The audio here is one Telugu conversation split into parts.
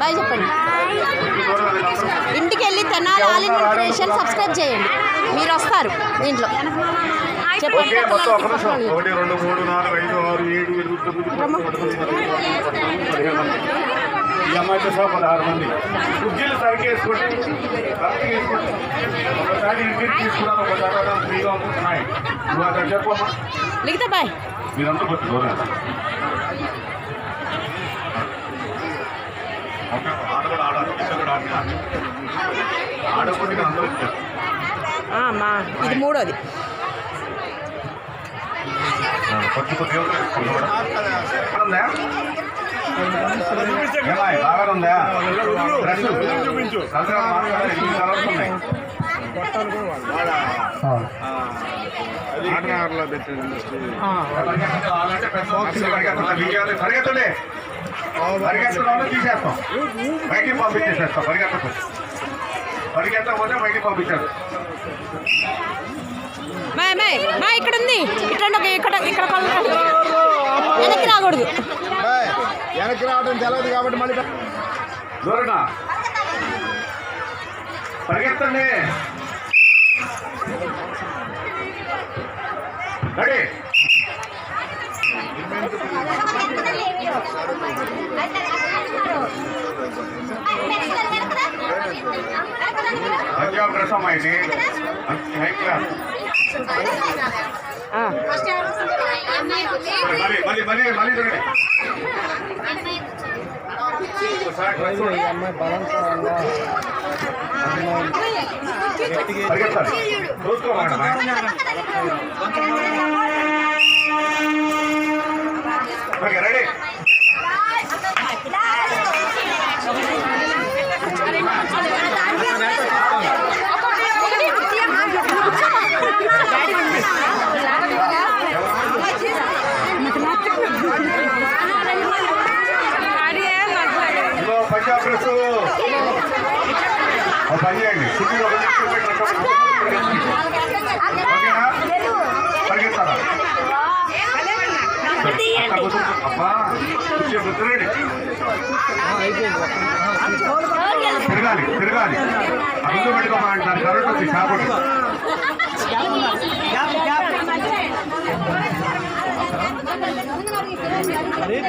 బాయ్ చెప్పండి ఇంటికి వెళ్ళి Tenali all in nutrition subscribe చేయండి మీరు వస్తారు దీంట్లో చెప్పండి ఓకే మొత్తం పదహారు మంది ఒకసారి ఇంటికి తీసుకున్నాను ఫ్రీగా ఉంటున్నాయి నువ్వు అక్కడ చెప్పమ్మా బాయ్ మీరందరూ ఆడాలి కింద కూడా ఆడాలి ఆడకుండా అందరూ ఇచ్చారు ఆ, మా ఇది మూడోది కొద్ది పరిగెత్తడంలో తీసేస్తాం బయటికి పంపించేసేస్తాం పరిగెత్తకు పరిగెత్తకపోతే బయటికి పంపించారు ఇక్కడ ఉంది ఇక్కడ ఇక్కడ ఇక్కడ వెనక్కి రాకూడదు. వెనక్కి రావడం తెలియదు కాబట్టి మళ్ళీ దూరనా? పరిగెత్తండి. రెడీ పంజాబ్ డ్రెస్ అమ్మాయి హై క్లాస్ ఆ, మళ్ళీ మళ్ళీ మళ్ళీ మళ్ళీ చూడండి ఒకసారి డ్రెస్ చూడండి. పరిగెత్తాలి చూసుకో మేడం ఓకే రెడీ పంజాబ్ ఒక పని చేయండి. అబ్బా తిరగాలి తిరగాలి ముందు పెట్టుకోమంటారు కరెంట్ ఉంది కాబట్టి లేదు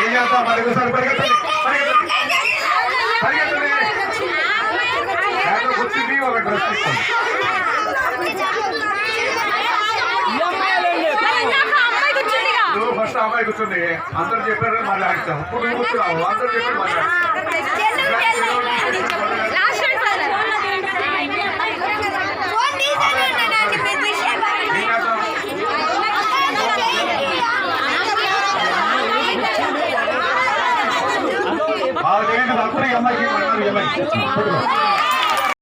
ఏం చేద్దాం మరి ఒకసారి పరిగెత్తండి పరిగెత్తండి పరిగెత్తండి లేకపోతే కూర్చుని ఒక డ్రెస్ తీసుకోండి మరి ఇందాక అమ్మాయి కూర్చుందిగా నువ్వు ఫస్ట్ అమ్మాయి కూర్చుంది అందరు చెప్పారు మళ్ళీ ఆడతాం ఇప్పుడు నువ్వు కూర్చున్నావు అందరు చెప్పారు మళ్ళీ బాగా చేయండి